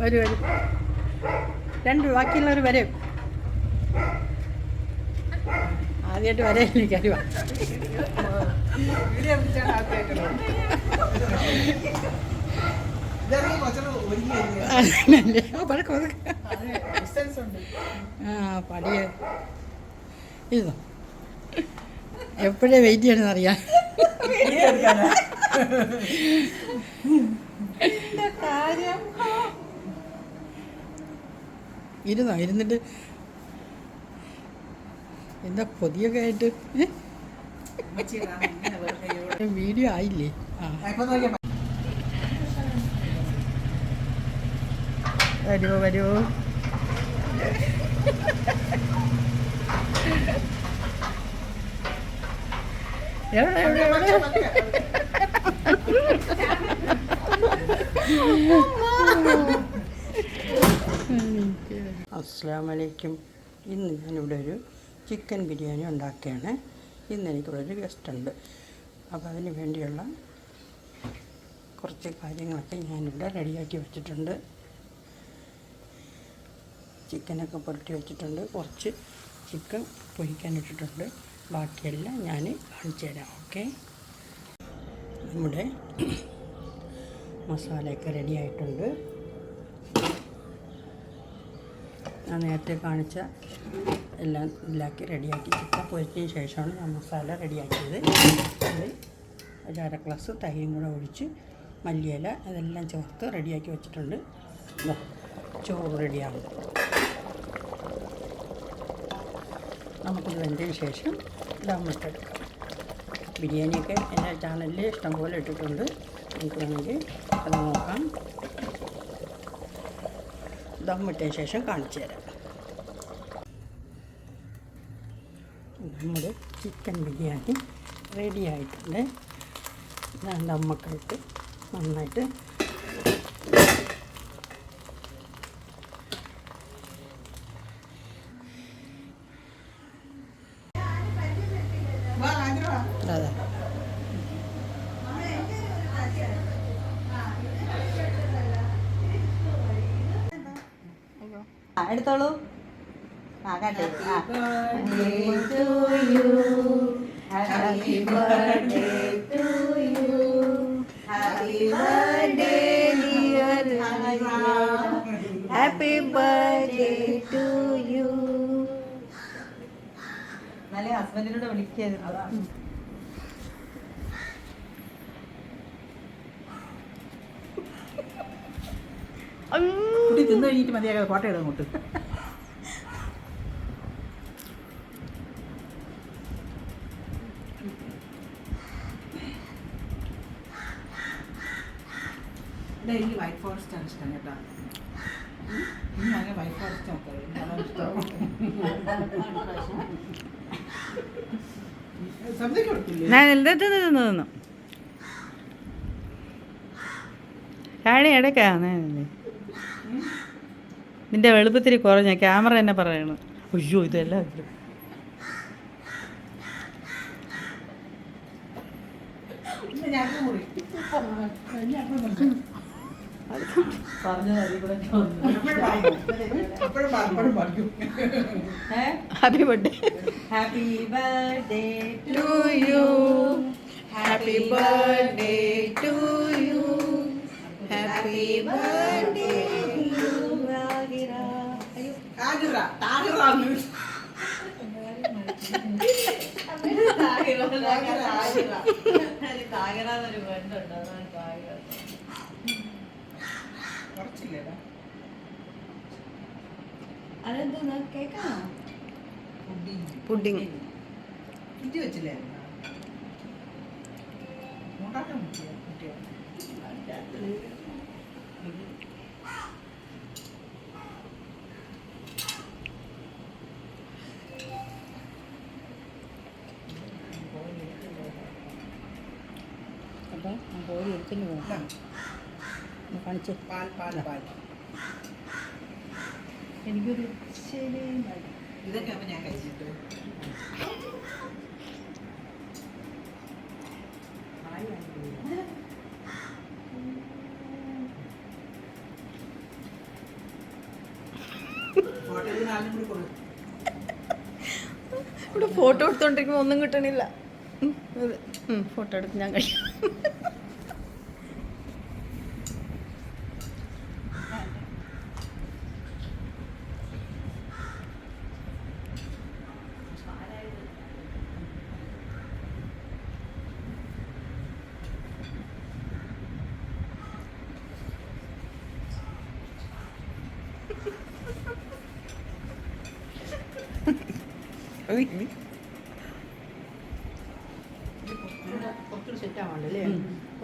വരൂ വരൂ. രണ്ട് ബാക്കിയുള്ളവർ വരും. ആദ്യമായിട്ട് വരയില്ലേ കരുവാ. ആ പടിയ. എപ്പോഴേ വെയിറ്റ് ചെയ്യണമെന്ന് ഇരുന്നോ ഇരുന്നിട്ട്. എന്താ പൊതിയൊക്കെ ആയിട്ട്. വീഡിയോ ആയില്ലേ? വരുമോ വരുമോ എവിടെ എവിടെ എവിടെ? അസ്സാം വലൈക്കും ഇന്ന് ഞാനിവിടെ ഒരു ചിക്കൻ ബിരിയാണി ഉണ്ടാക്കുകയാണ്. ഇന്ന് എനിക്കിവിടെ ഒരു ഗസ്റ്റ് ഉണ്ട്. അപ്പോൾ അതിന് വേണ്ടിയുള്ള കുറച്ച് കാര്യങ്ങളൊക്കെ ഞാനിവിടെ റെഡിയാക്കി വെച്ചിട്ടുണ്ട്. ചിക്കനൊക്കെ പുരട്ടി വെച്ചിട്ടുണ്ട്. കുറച്ച് ചിക്കൻ പൊരിക്കാൻ ഇട്ടിട്ടുണ്ട്. ബാക്കിയെല്ലാം ഞാൻ കാണിച്ചു തരാം ഓക്കെ? നമ്മുടെ മസാലയൊക്കെ റെഡി ആയിട്ടുണ്ട് ഞാൻ നേരത്തെ കാണിച്ച എല്ലാം ഇതിലാക്കി റെഡിയാക്കി. ചിക്കൻ പൊരിച്ചതിന് ശേഷമാണ് ഞാൻ മസാല റെഡിയാക്കിയത്. അത് ഒരു അര ഗ്ലാസ് തൈരും കൂടെ ഒഴിച്ച് മല്ലിയില അതെല്ലാം ചേർത്ത് റെഡിയാക്കി വെച്ചിട്ടുണ്ട്. ദാ, ചോറ് റെഡിയാണ്. നമുക്കിത് വെന്തതിന് ശേഷം ദമ്മിട്ടെടുക്കാം ബിരിയാണിയൊക്കെ എന്റെ ചാനലിൽ ഇഷ്ടംപോലെ ഇട്ടിട്ടുണ്ട്. എനിക്ക് വേണമെങ്കിൽ അത് നോക്കാം. ദമ്മിട്ടതിന് ശേഷം കാണിച്ചു തരാം. നമ്മുടെ ചിക്കൻ ബിരിയാണി റെഡി ആയിട്ടുണ്ട്. ഞാൻ അമ്മക്കൾക്ക് നന്നായിട്ട്. അതെ. എടുത്തോളൂ. ആ കാട്ടെ ആ. Happy birthday to you. Happy birthday, dear happy birthday to you നല്ല ഹസ്ബൻഡിനോട് വിളിക്കായിരുന്നു കുട്ടി തിന്നു കഴിഞ്ഞിട്ട് മതിയാകാതെ ഇടാൻ അങ്ങോട്ട് എനിക്ക് വൈറ്റ് ഫോറസ്റ്റ് ആണ് ഇഷ്ടം കേട്ടോ ഇനി അങ്ങനെ വൈറ്റ് ഫോറസ്റ്റ് ഇഷ്ടം ഞാൻ തിന്നു രാണി നിന്റെ വെളുപ്പത്തിരി കുറഞ്ഞ ക്യാമറ എന്നെ പറയണു അയ്യോ ഇതെല്ലാം happy birthday happy birthday to you happy birthday to അതെന്താ? കേക്കാണോ പുഡിംഗ് കിറ്റി വെച്ചില്ലേ ഉണ്ടാക്കാൻ പറ്റിയ കുട്ടിയെ കോഴി ഒരിക്കലും പോകും കാണിച്ച് പാൽ പാൽ പാൽ. എനിക്കൊരു ഇവിടെ ഫോട്ടോ എടുത്തോണ്ടിരിക്കുമ്പോ ഒന്നും കിട്ടണില്ല. ഫോട്ടോ എടുത്ത് ഞാൻ കഴിയും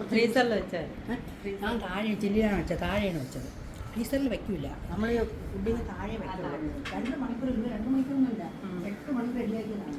ഫ്രീസറിൽ വെച്ചാൽ ഞാൻ താഴെ ചില്ലിയാണ് വെച്ചത്. താഴെയാണ് വെച്ചത്. ഫ്രീസറിൽ വെക്കില്ല നമ്മൾ ഫുഡിന് താഴെ വെക്കില്ല രണ്ട് മണിക്കൂർ ഇല്ല രണ്ട് മണിക്കൂറൊന്നുമില്ല. എട്ട് മണിക്കൂർ റെഡിയാക്കിയതാണ്.